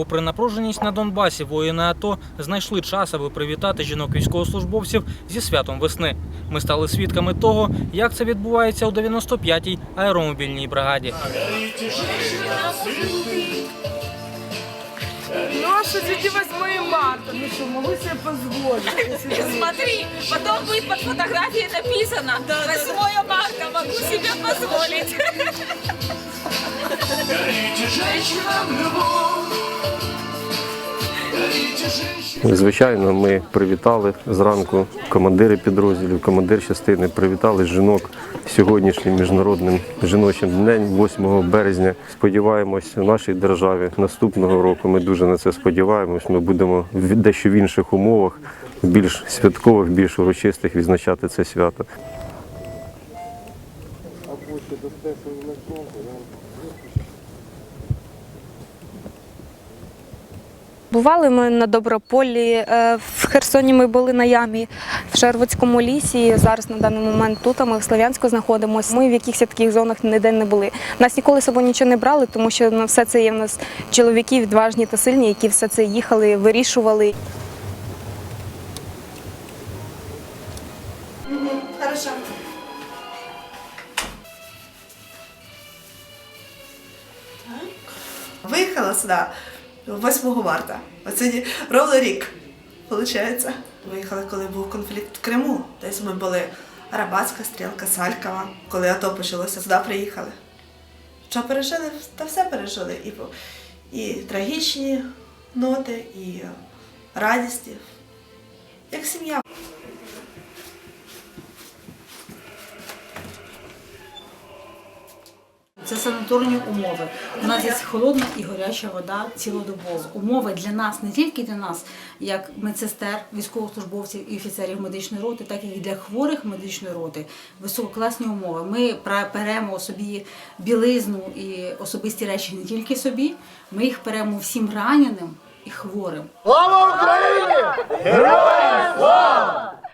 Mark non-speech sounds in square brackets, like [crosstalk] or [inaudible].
Попри напруженість на Донбасі, воїни АТО знайшли час, аби привітати жінок військовослужбовців зі святом весни. Ми стали свідками того, як це відбувається у 95-й аеромобільній бригаді. Ну, а что дети 8 марта? Ну что, могу себе позволить? [laughs] Смотри, потом будет под фотографией написано 8 марта, могу себе позволить. Звичайно, ми привітали зранку командири підрозділів, командир частини, привітали жінок сьогоднішнім міжнародним жіночим днем, 8 березня. Сподіваємось, в нашій державі наступного року. Ми дуже на це сподіваємось. Ми будемо в дещо в інших умовах, більш святкових, більш урочистих відзначати це свято. Бували ми на Доброполі, е, в Херсоні ми були на ямі, в Шервоцькому лісі. Зараз на даний момент тут а ми в Слов'янську знаходимося. Ми в якихось таких зонах ніде не були. Нас ніколи з собою нічого не брали, тому що на все це є в нас чоловіки відважні та сильні, які все це їхали, вирішували. Хорошо. Сюди 8 марта. Оце ровно рік, виходить. Виїхали, коли був конфлікт в Криму. Десь ми були Арабатська стрілка, Салькова. Коли АТО почалося, сюди приїхали. Що пережили, та все пережили. І, і трагічні ноти, і радісті. Як сім'я. Це санаторні умови. У нас є холодна і гаряча вода цілодобово. Умови для нас, не тільки для нас, як медсестер, військовослужбовців і офіцерів медичної роти, так і для хворих медичної роти. Висококласні умови. Ми беремо собі білизну і особисті речі не тільки собі, ми їх беремо всім раненим і хворим. Слава Україні! Героям!